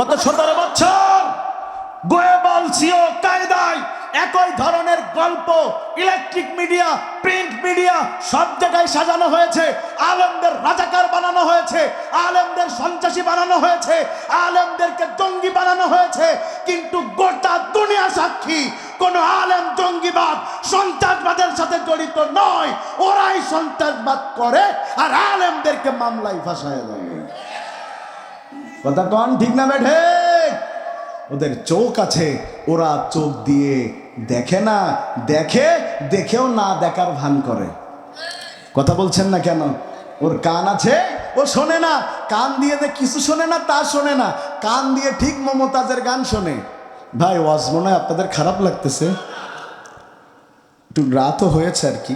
গত সতেরো বছর গোয়েবল সিও কায়দায় একই ধরনের গল্প, ইলেকট্রিক মিডিয়া, প্রিন্ট মিডিয়া, সব জায়গায় সাজানো হয়েছে। আলেমদের রাজাকার বানানো হয়েছে, আলেমদের সন্ত্রাসী বানানো হয়েছে, আলেমদেরকে জঙ্গি বানানো হয়েছে। কিন্তু গোটা দুনিয়া সাক্ষী, কোন আলেম জঙ্গিবাদ, সন্ত্রাসবাদের সাথে জড়িত নয়। ওরাই সন্ত্রাসবাদ করে আর আলেমদেরকে মামলায় ফাঁসায় দেয়। কথা কন ঠিক না বেঠে ওদের চোখ আছে, ওরা চোখ দিয়ে দেখে না, দেখে, দেখেও না দেখার ভান করে। কথা বলছেন না কেন? ওর কান আছে, ও শোনে না। কান দিয়ে যে কিছু শোনে না, তা শোনে না। কান দিয়ে ঠিক মমতাজের গান শোনে। ভাই, ওয়াজ মনে হয় আপনাদের খারাপ লাগতেছে। একটু রাতও হয়েছে আর কি।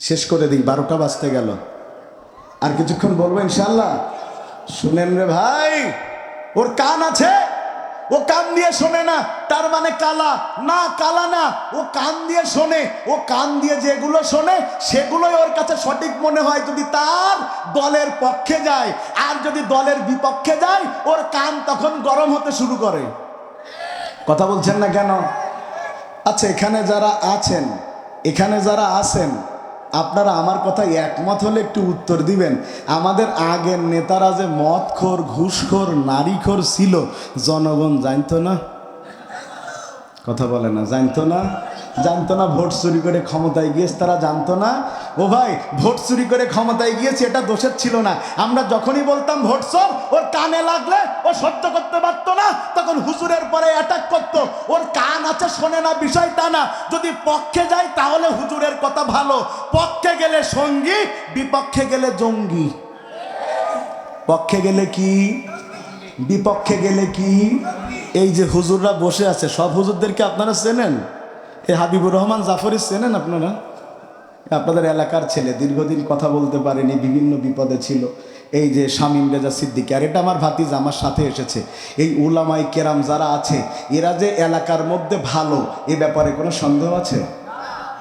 শেষ করে দিই, বারোটা বাজতে গেল। আর কিছুক্ষণ বলব ইনশাল্লাহ শুনেন রে ভাই, ওর কান আছে? ও কান দিয়ে শোনে না, তার মানে কালা। না কালা না, ও কান দিয়ে শোনে। ও কান দিয়ে যেগুলো শোনে, সেগুলোই ওর কাছে সঠিক মনে হয়। যদি তার দলের পক্ষে যায়, আর যদি দলের বিপক্ষে যায়, ওর কান তখন গরম হতে শুরু করে। কথা বলছেন না কেন? আচ্ছা এখানে যারা আছেন, এখানে যারা আছেন আপনারা আমার কথা একমত হলে একটু উত্তর দিবেন। আমাদের আগের নেতারা যে মদখোর, ঘুষখোর, নারীখোর ছিল, জনগণ জানতো না? কথা বলে না, জানতো না? জানতো না ভোট চুরি করে ক্ষমতায় গিয়েছে, তারা জানতো না। ও ভাই, ভোট চুরি করে ক্ষমতায় গিয়েছে, এটা দোষের ছিল না। আমরা যখনই বলতাম ভোট চোর ওর কানে লাগলে ও সহ্য করতে পারতো না। তখন হুজুরের পরে অ্যাটাক করতো। ওর কান আছে, শোনে না, বিষয় তা না। যদি পক্ষে যায় তাহলে হুজুরের কথা ভালো। পক্ষে গেলে সঙ্গী, বিপক্ষে গেলে জঙ্গি। পক্ষে গেলে কি? বিপক্ষে গেলে কি? এই যে হুজুররা বসে আছে, সব হুজুরদেরকে আপনারা চেনেন? এই হাবিবুর রহমান জাফরি চেনেন আপনারা? আপনাদের এলাকার ছেলে, দীর্ঘদিন কথা বলতে পারেনি, বিভিন্ন বিপদে ছিল। এই যে শামীম রেজা সিদ্দিকি, আর এটা আমার ভাতিজ, আমার সাথে এসেছে। এই উলামাই কেরাম যারা আছে, এরা যে এলাকার মধ্যে ভালো, এ ব্যাপারে কোনো সন্দেহ আছে?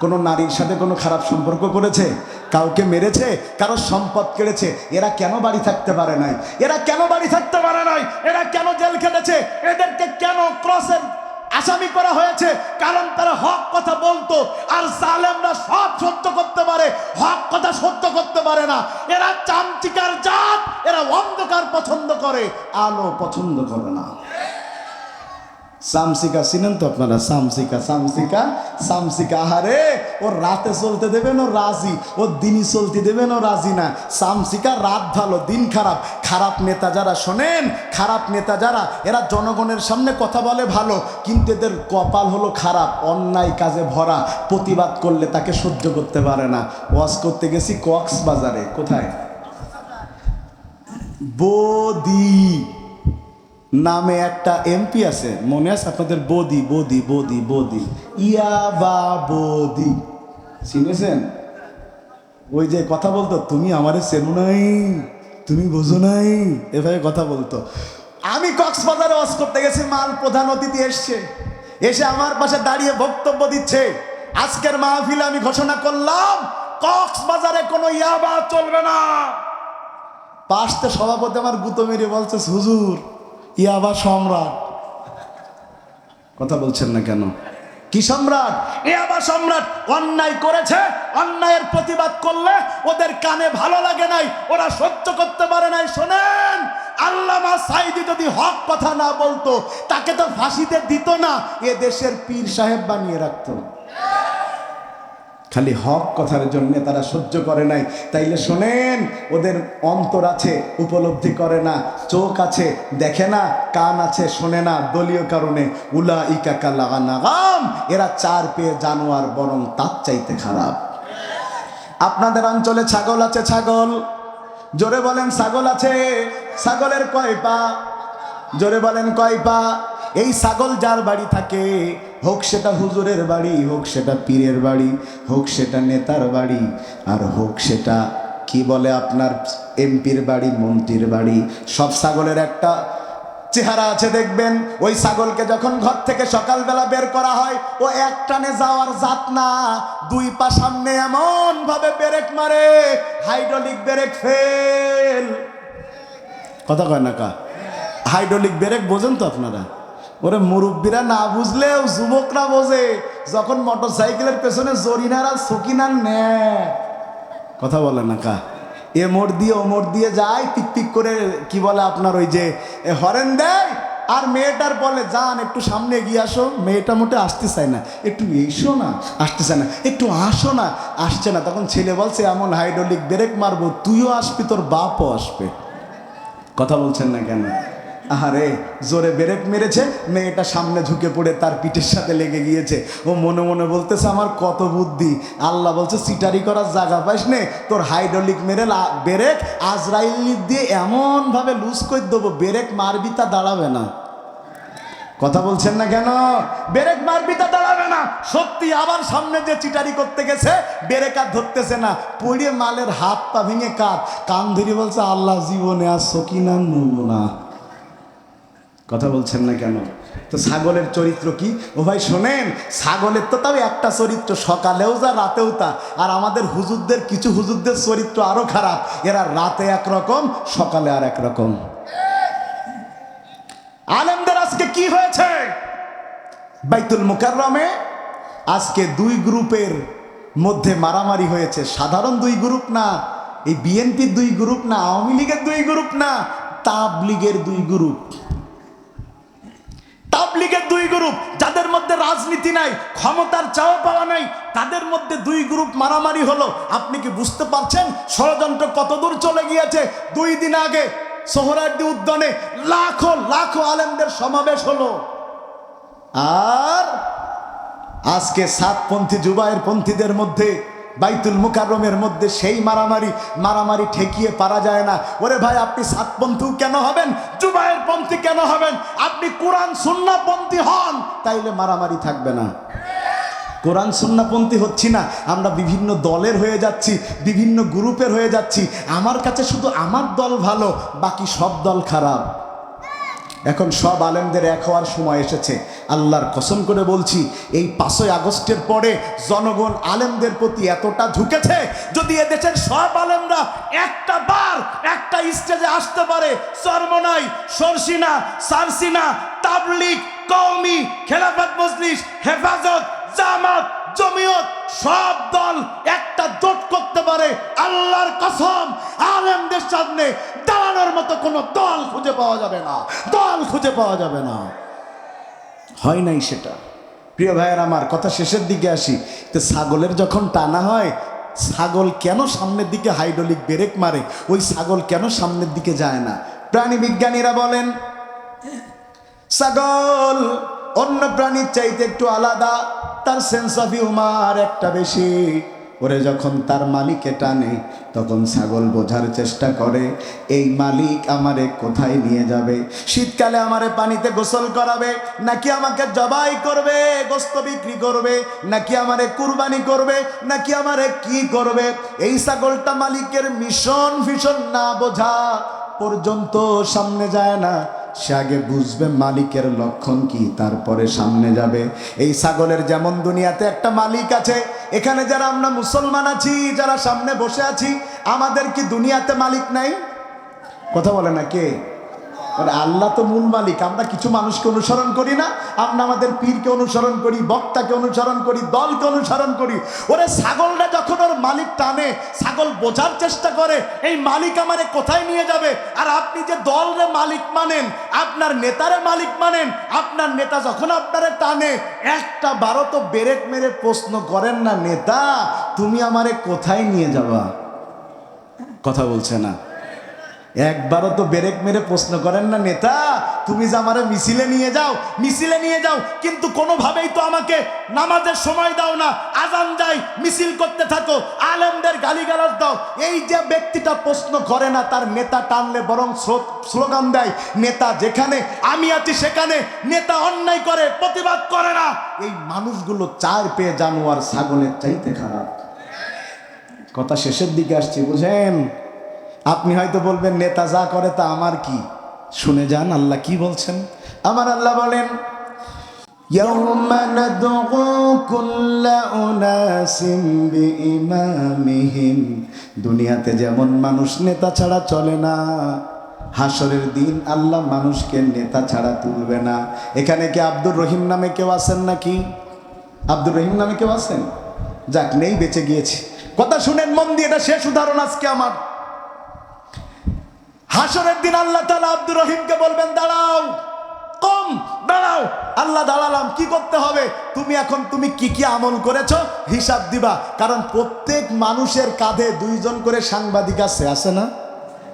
কোনো নারীর সাথে কোনো খারাপ সম্পর্ক করেছে? কাউকে মেরেছে? কারও সম্পদ কেড়েছে? এরা কেন বাড়ি থাকতে পারে নাই? এরা কেন বাড়ি থাকতে পারে নাই? এরা কেন জেল খেটেছে? এদেরকে কেন ক্রসের আসামি করা হয়েছে, কারণ তারা হক কথা বলতো, আর সালেমরা সব সত্য করতে পারে, হক কথা সত্য করতে পারে না। এরা চামচিকার জাত, এরা অন্ধকার পছন্দ করে, আলো পছন্দ করে না। সামসিকা চিনেন তো আপনারা? সামসিকা সামসিকা সামসিকা, আহারে, ও রাতে চলতে দেবেন ও রাজি। ও দিনই চলতে দেবেন ও রাজি না। সামসিকা, রাত ভালো, দিন খারাপ। খারাপ নেতা যারা শোনেন, খারাপ নেতা যারা, এরা জনগণের সামনে কথা বলে ভালো, কিন্তু এদের কপাল হলো খারাপ, অন্যায় কাজে ভরা, প্রতিবাদ করলে তাকে সহ্য করতে পারে না। ওয়াজ করতে গেছি কক্সবাজারে, কোথায়? বদি। নামে একটা এমপি আছে, মনে আছে আপনাদের? বদি বদি বদি বদি। ইয়াবা বদি। চিনেছেন? ওই যে কথা বলতো, তুমি আমারে চেনো নাই, তুমি বোঝো নাই। এভাবে কথা বলতো। আমি কক্সবাজারে ওয়াজ করতে গেছি, মাল প্রধান অতিথি এসছে। এসে আমার পাশে দাঁড়িয়ে বক্তব্য দিচ্ছে। আজকের মাহফিলে আমি ঘোষণা করলাম, কক্সবাজারে কোনো ইয়াবা চলবে না। পাশতে সভাপতি আমার গুতো মেরে বলছে, হুজুর ইয়াবা সম্রাট। কথা বলছেন না কেন? কি সম্রাট? ইয়াবা সম্রাট অন্যায় করেছে অন্যায়ের প্রতিবাদ করলে ওদের কানে ভালো লাগে নাই ওরা সহ্য করতে পারে নাই। শোনেন আল্লামা সাইদি যদি হক কথা না বলতো তাকে তো ফাঁসিতে দিত না এ দেশের পীর সাহেব বানিয়ে রাখতো। খালি হক কথার জন্য তারা সহ্য করে নাই। তাইলে শোনেন, ওদের অন্তর আছে, উপলব্ধি করে না, চোখ আছে, দেখে না, কান আছে, শোনে না, দলীয় কারণে উলা ইকাকা লাগানাগাম এরা চার পেয়ে জানোয়ার, বরং তার চাইতে খারাপ। আপনাদের অঞ্চলে ছাগল আছে, ছাগল? জোরে বলেন, ছাগল আছে? ছাগলের কয় পা? জোরে বলেন, কয় পা? এই ছাগল যার বাড়ি থাকে, হোক সেটা হুজুরের বাড়ি, হোক সেটা পীরের বাড়ি, হোক সেটা নেতার বাড়ি, আর হোক সেটা, কি বলে আপনার এমপির বাড়ি, মন্ত্রীর বাড়ি, সব ছাগলের একটা চেহারা আছে, দেখবেন? ওই ছাগলকে যখন ঘর থেকে সকালবেলা বের করা হয়, ও এক টানে যাওয়ার জাত না, দুই পা সামনে এমন ভাবে ব্রেক মারে, হাইড্রোলিক ব্রেক ফেল। কথা কয় না কা? হাইড্রোলিক ব্রেক বোঝেন তো আপনারা? ওরে মুরব্বীরা না বুঝলেও যুবকরা বোঝে, যখন মোটর সাইকেলের পেছনে জরিনারা সকিনার নেয় কথা বলে না কা। এ মোড় দিয়ে ও মোড় দিয়ে যায় পিক পিক করে কি বলে আপনার ওই যে হরেন দেয় আর মেয়েটার বলে, যান, একটু সামনে এগিয়ে আসো। মেয়েটা মোটে আসতে চায় না। একটু এসো না। আসতে চায় না। একটু আসো না। আসছে না। তখন ছেলে বলছে, এমন হাইড্রোলিক ব্রেক মারবো, তুইও আসবি, তোর বাপও আসবে। কথা বলছেন না কেন? আহারে, জোরে ব্রেক মেরেছে, মেয়েটা সামনে ঝুঁকে পড়ে তার পিঠের সাথে লেগে গিয়েছে। ও মনে মনে বলতেছে, আমার কত বুদ্ধি। আল্লাহ বলছে, সিটারি করার জায়গা পাইস নে, তোর হাইড্রোলিক মেরে ব্রেক, আজরাইল দিয়ে এমনভাবে লুজ করে দেবো, ব্রেক মারবি তা দাঁড়াবে না। কথা বলছেন না কেন? ব্রেক মারবি তা দাঁড়াবে না। সত্যি আবার সামনে যে চিটারি করতে গেছে, ব্রেক আর ধরতেছে না। পড়িয়ে মালের হাত পা ভেঙে কাত কান ধরে বলছে, আল্লাহ জীবনে আর সকিনা না। কথা বলছেন না কেন? তো ছাগলের চরিত্র কি? ও ভাই শোনেন, ছাগলের তো তাও একটা চরিত্র, সকালেও যা, রাতেও তা। আর আমাদের হুজুরদের, কিছু হুজুরদের চরিত্র আরও খারাপ। এরা রাতে একরকম, সকালে আর একরকম। আলেমদের আজকে কি হয়েছে? বাইতুল মুকাররমে আজকে দুই গ্রুপের মধ্যে মারামারি হয়েছে। সাধারণ দুই গ্রুপ না, এই বিএনপির দুই গ্রুপ না, আওয়ামী লীগের দুই গ্রুপ না, তাবলীগের দুই গ্রুপ। তাবলীগের দুই গ্রুপ, যাদের মধ্যে রাজনীতি নাই, ক্ষমতার চাওয়া পাওয়া নাই, তাদের মধ্যে দুই গ্রুপ মারামারি হলো। আপনি কি বুঝতে পারছেন? ষড়যন্ত্র কতদূর চলে গিয়েছে? দুই দিন আগে সোহরার্দি উদ্যানে লাখো লাখো আলেমদের সমাবেশ হলো। আর আজকে সাতপন্থী জুবায়ের পন্থীদের মধ্যে বাইতুল মুকাররমের মধ্যে সেই মারামারি মারামারি ঠেকিয়ে পারা যায় না। ওরে ভাই, আপনি সাতপন্থী কেন হবেন? জুবায়ের পন্থী কেন হবেন? আপনি কোরআন সুন্নাপন্থী হন, তাইলে মারামারি থাকবে না। কোরআন সুন্নাপন্থী হচ্ছি না, আমরা বিভিন্ন দলের হয়ে যাচ্ছি, বিভিন্ন গ্রুপের হয়ে যাচ্ছি। আমার কাছে শুধু আমার দল ভালো, বাকি সব দল খারাপ। এখন সব আলেমদের এক হওয়ার সময় এসেছে। আল্লাহর কসম করে বলছি, এই পাঁচই আগস্টের পরে জনগণ আলেমদের প্রতি এতটা ঝুঁকেছে যদি এদেশের সব আলেমরা একটা বার একটা স্টেজে আসতে পারে চর্মনাই সরসিনা, সারসিনা তাবলিক কওমি, খেলাফত মজলিস, হেফাজত, জামাত, জমিয়ত, সব দল একটা জোট করতে পারে, আল্লাহর কসম, আলেমদের সামনে দাঁড়ানোর মতো কোনো দল খুঁজে পাওয়া যাবে না, দল খুঁজে পাওয়া যাবে না। হয় নাই সেটা। প্রিয় ভাইয়ের আমার, কথা শেষের দিকে আসি। তো ছাগলের যখন টানা হয়, ছাগল কেন সামনের দিকে হাইড্রোলিক ব্রেক মারে? ওই ছাগল কেন সামনের দিকে যায় না? প্রাণী বিজ্ঞানীরা বলেন, ছাগল অন্য প্রাণীর চাইতে একটু আলাদা, তার সেন্স অফ হিউমার একটা বেশি। ওরে যখন তার মালিকে টানে, তখন ছাগল বোঝার চেষ্টা করে, এই মালিক আমারে কোথায় নিয়ে যাবে? শীতকালে আমারে পানিতে গোসল করাবে, নাকি আমাকে জবাই করবে, গোস্ত বিক্রি করবে, নাকি আমারে কুরবানি করবে, নাকি আমারে কি করবে? এই ছাগলটা মালিকের মিশন ফিশন না বোঝা পর্যন্ত সামনে যায় না। সে আগে বুঝবে মালিকের লক্ষণ কি, তারপরে সামনে যাবে। এই ছাগলের যেমন দুনিয়াতে একটা মালিক আছে, এখানে যারা আমরা মুসলমান আছি, যারা সামনে বসে আছি, আমাদের কি দুনিয়াতে মালিক নাই? কথা বলে না কে? মানে আল্লাহ তো মূল মালিক, আমরা কিছু মানুষকে অনুসরণ করি না আমরা আমাদের পীরকে অনুসরণ করি, বক্তাকে অনুসরণ করি, দলকে অনুসরণ করি। ওরে ছাগলটা যখন ওর মালিক টানে, ছাগল বোঝার চেষ্টা করে, এই মালিক আমারে কোথায় নিয়ে যাবে? আর আপনি যে দলরে মালিক মানেন, আপনার নেতারে মালিক মানেন, আপনার নেতা যখন আপনারে টানে, একটা বারো তো বেরেক মেরে প্রশ্ন করেন না, নেতা, তুমি আমারে কোথায় নিয়ে যাবা? কথা বলছে না। একবারও তো বেরেক মেরে প্রশ্ন করেন না, নেতা তুমি যে আমারে মিছিলে নিয়ে যাও, মিছিলে নিয়ে যাও, কিন্তু কোনোভাবেই তো আমাকে নামাজের সময় দাও না, আজান যাই মিছিল করতে থাকো, আলেমদের গালিগালাজ দাও। এই যে ব্যক্তিটা প্রশ্ন করে না, তার নেতা টানলে বরং স্লোগান দেয়, নেতা যেখানে, আমি আছি সেখানে, নেতা অন্যায় করে, প্রতিবাদ করে না। এই মানুষগুলো চার পেয়ে জানোয়ার ছাগলের চাইতে খারাপ। কথা শেষের দিকে আসছি, বুঝেন? আপনি হয়তো বলবেন, নেতা যা করে তা আমার কি? শুনে যান আল্লাহ কি বলছেন আমার আল্লাহ বলেন يوم ندعو كل أناس بإمامهم দুনিয়াতে যেমন মানুষ নেতা ছাড়া চলে না হাসরের দিন আল্লাহ মানুষকে নেতা ছাড়া তুলবে না এখানে কি আব্দুর রহিম নামে কেউ আছেন নাকি আব্দুর রহিম নামে কেউ আছেন যাক নেই বেঁচে গিয়েছে কথা শুনেন মন দিয়ে এটা শেষ উদাহরণ আজকে আমার হাসরের দিন আল্লাহ তালা আব্দুর রহিমকে বলবেন, দাঁড়াও, কম, দাঁড়াও। আল্লাহ দাঁড়ালাম, কি করতে হবে? তুমি এখন তুমি কি কি আমল করেছ? হিসাব দিবা। কারণ প্রত্যেক মানুষের কাঁধে দুইজন করে সাংবাদিক আছে আছে না?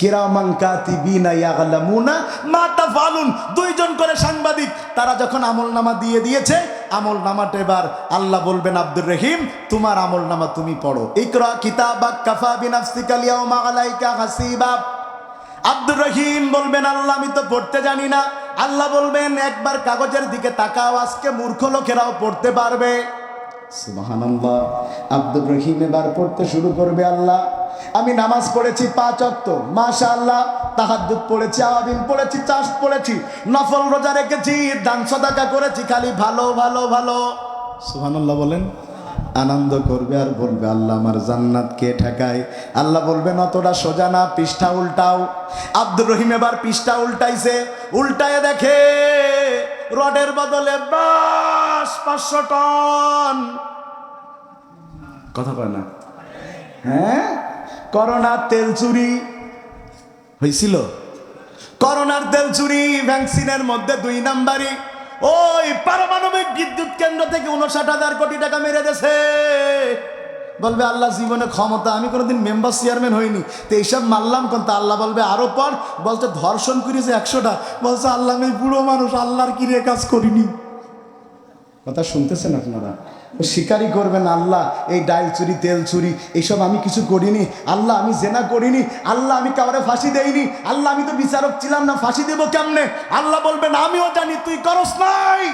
কিরামান কাতিবিনা ইয়াগলামুনা মা তাফালুন দুইজন করে সাংবাদিক, তারা যখন আমল নামা দিয়ে দিয়েছে আমল নামাটা এবার আল্লাহ বলবেন, আব্দুর রহিম, তোমার আমল নামা তুমি পড়ো। ইকরা কিতাবাক কাফা বিনাফসিকা লিয়াউমা আলাইকা হাসিবা আব্দুর রহিম বলবেন, আল্লাহ, আমি তো পড়তে জানি না। আল্লাহ বলবেন, একবার কাগজের দিকে তাকাও, আজকে মূর্খ লোকেরাও পড়তে পারবে। সুবহানাল্লাহ। আব্দুর রহিম এবার পড়তে শুরু করবে, আল্লাহ, আমি নামাজ পড়েছি পাঁচ অক্ত মাশা আল্লাহ তাহাদ্দুদ পড়েছি আওয়াবিন পড়েছি, চাষ পড়েছি, নফল রোজা রেখেছি, দান সদাকা করেছি, খালি ভালো ভালো ভালো। সুবহানাল্লাহ বলেন আনন্দ করবে আর বলবে, আল্লাহ আমার জান্নাত কে ঠেকায়। আল্লাহ বলবেন, অতটা সোজা না, পৃষ্ঠা উল্টাও। আব্দুর রহিম এবার পৃষ্ঠা উল্টাইছে। উল্টায় দেখে, রডের বদলে বাস পাঁচশো টন। কথা কয় না? হ্যাঁ? করোনার তেল চুরি হয়েছিল করোনার তেল চুরি, ভ্যাকসিনের মধ্যে দুই নাম্বারই। ওই পারমাণবিক বিদ্যুৎ কেন্দ্র থেকে উনষাট হাজার কোটি টাকা মেরে দেছে বলবে, আল্লাহ জীবনে ক্ষমতা, আমি কোনোদিন মেম্বার চেয়ারম্যান হইনি। তো এইসব মারলাম কোন? তা আল্লাহ বলবে, আরও পর বলতে ধর্ষণ করেছে একশোটা। বলছে, আল্লাহ, আমি বুড়ো মানুষ, আল্লাহর কিরে কাজ করিনি? কথা শুনতেছেন আপনারা? ও স্বীকারই করবেন আল্লাহ, এই ডাইল চুরি, তেল চুরি, এইসব আমি কিছু করিনি। আল্লাহ, আমি জেনা করিনি। আল্লাহ, আমি কাউরে ফাঁসি দেইনি। আল্লাহ, আমি তো বিচারক ছিলাম না, ফাঁসি দেবো কেমনে? আল্লাহ বলবেন, আমিও জানি, তুই করস নাই।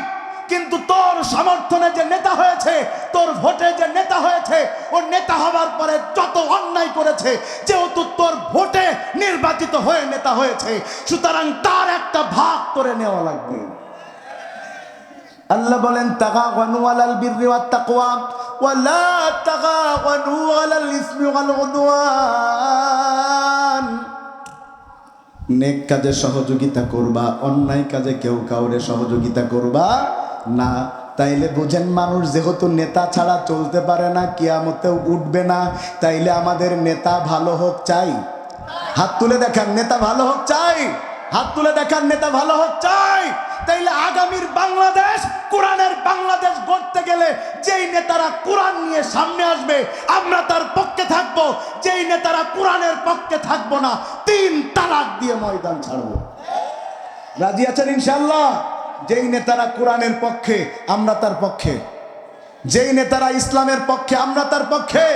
কিন্তু তোর সমর্থনে যে নেতা হয়েছে, তোর ভোটে যে নেতা হয়েছে ও নেতা হওয়ার পরে যত অন্যায় করেছে, যেহেতু তোর ভোটে নির্বাচিত হয়ে নেতা হয়েছে, সুতরাং তার একটা ভাগ তোরে নেওয়া লাগবে। আল্লাহ বলেন, তাগাওয়ানু আলাল বিররি ওয়াত তাকওয়া ওয়ালা তাগাওয়ানু আলাল ইসমি ওয়াল উদওয়ান। নেক কাজে সহযোগিতা করবা, অন্যায় কাজে কেউ কাউরে সহযোগিতা করবা না। তাইলে বুঝেন মানুষ যেহেতু নেতা ছাড়া চলতে পারে না, কিয়ামতেও উঠবে না। তাইলে আমাদের নেতা ভালো হোক চাই। হাত তুলে দেখান, নেতা ভালো হোক চাই। হাত তুলে দেখার নেতা ভালো হচ্ছে তাইলে আগামীর বাংলাদেশ, কোরআনের বাংলাদেশ গড়তে গেলে যেই নেতারা কোরআন নিয়ে সামনে আসবে, আমরা তার পক্ষে থাকব। যেই নেতারা কোরআনের পক্ষে থাকব না, তিন তালাক দিয়ে ময়দান ছাড়বো। রাজি আছেন ইনশাল্লাহ যেই নেতারা কোরআনের পক্ষে, আমরা তার পক্ষে। যেই নেতারা ইসলামের পক্ষে, আমরা তার পক্ষে।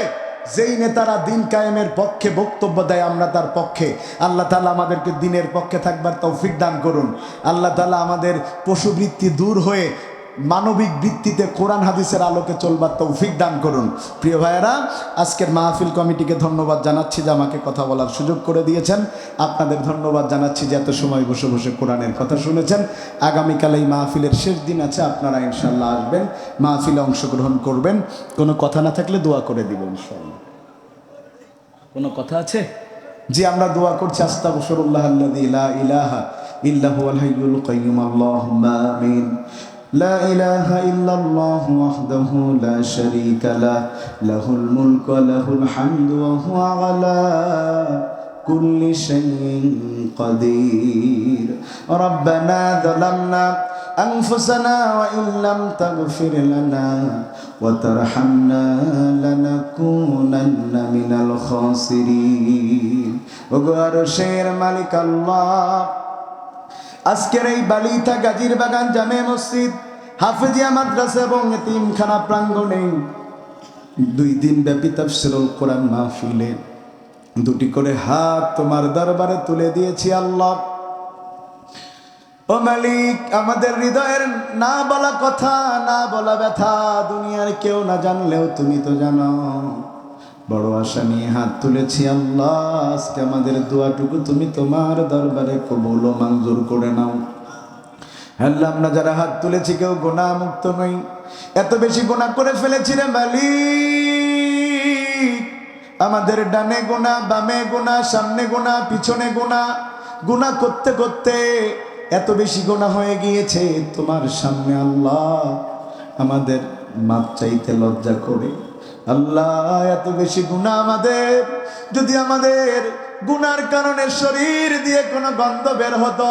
যেই নেতারা দিন কায়েমের পক্ষে বক্তব্য দেয়, আমরা তার পক্ষে। আল্লাহ তালা আমাদেরকে দিনের পক্ষে থাকবার তৌফিক দান করুন। আল্লাহ তালা আমাদের পশুবৃত্তি দূর হয়ে মানবিক ভিত্তিতে কোরআন হাদিসের আলোকে চলবার তৌফিক দান করুন। প্রিয় ভাইয়েরা আজকের মাহফিল কমিটিকে ধন্যবাদ জানাচ্ছি যে আমাকে কথা বলার সুযোগ করে দিয়েছেন। আপনাদের ধন্যবাদ জানাচ্ছি যে এত সময় বসে বসে কোরআনের কথা শুনেছেন। আগামীকাল এই মাহফিলের শেষ দিন আছে আপনারা ইনশাল্লাহ আসবেন মাহফিলে অংশগ্রহণ করবেন। কোনো কথা না থাকলে দোয়া করে দিব ইনশাল্লাহ কোনো কথা আছে? যে আমরা দোয়া করছি আস্তাগফিরুল্লাহ আল্লাযী লা ইলাহা ইল্লা হুয়াল হাইয়ুল কাইয়্যুম আল্লাহুম্মা আমিন। لا إله إلا الله وحده لا شريك له له الملك وله الحمد وهو على كل شيء قدير ربنا ظلمنا أنفسنا وإن لم تغفر لنا وترحمنا لنكونن من الخاسرين وقال شير ملك الله আজকের এই বালিথা গাজীর বাগান জামে মসজিদ, হাফেজিয়া মাদ্রাসা এবং এতিমখানা প্রাঙ্গণে দুই দিন ব্যাপী তাফসিরুল কোরআন মাহফিলে দুটি করে হাত তোমার দরবারে তুলে দিয়েছি আল্লাহ। ও মালিক, আমাদের হৃদয়ের না বলা কথা, না বলা ব্যথা, দুনিয়ার কেউ না জানলেও তুমি তো জানো। বড় আশা নিয়ে হাত তুলেছি আল্লাহ। আজকে আমাদের দোয়াটুকু তুমি তোমার দরবারে কবুল ও মঞ্জুর করে নাও। আল্লাহ, আমরা যারা হাত তুলেছি কেউ গোনা মুক্ত নই। এত বেশি গোনা করে ফেলেছি রে মালিক। আমাদের ডানে গোনা বামে গোনা সামনে গোনা পিছনে গোনা গুনাহ করতে করতে এত বেশি গোনা হয়ে গিয়েছে তোমার সামনে আল্লাহ। আমাদের মাপ চাইতে লজ্জা করে আল্লাহ, এত বেশি গুনাহ আমাদের। যদি আমাদের গুনার কারণে শরীর দিয়ে কোনো গন্ধ বের হতো,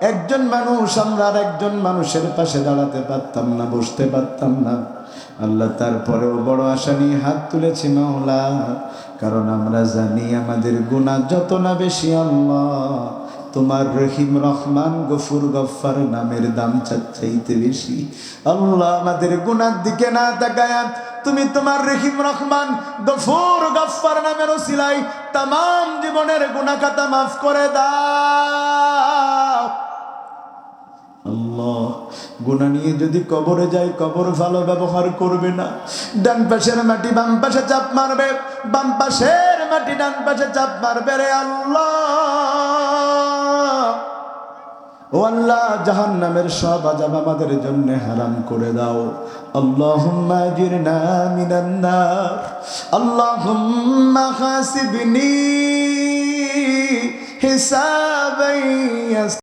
একজন মানুষ, আমরা আর একজন মানুষের পাশে দাঁড়াতে পারতাম না, বসতে পারতাম না। আল্লাহ, তারপরেও বড় আশা নিয়ে হাত তুলেছি মাওলা, কারণ আমরা জানি আমাদের গুণা যত না বেশি আল্লাহ। তোমার রহিম রহমান গফুর গফার নামের দাম চাইতে বেশি। আল্লাহ, আমাদের গুনার দিকে না তাকায়া তুমি তোমার রহিম রহমান গফুর গফার নামের ওসিলাই তাম জীবনের গুনাহ খাতা মাফ করে দাও। আল্লাহ গুণা নিয়ে যদি কবরে যাই, কবর ভালো ব্যবহার করবে না। ডান পাশের মাটি বাম পাশে চাপ মারবে, বাম পাশের মাটি ডান পাশে চাপ মারবে রে আল্লাহ। ও আল্লাহ জাহান নামের সব আজাব আমাদের জন্য হারাম করে দাও। আল্লাহুম্মা আজিরনা মিনান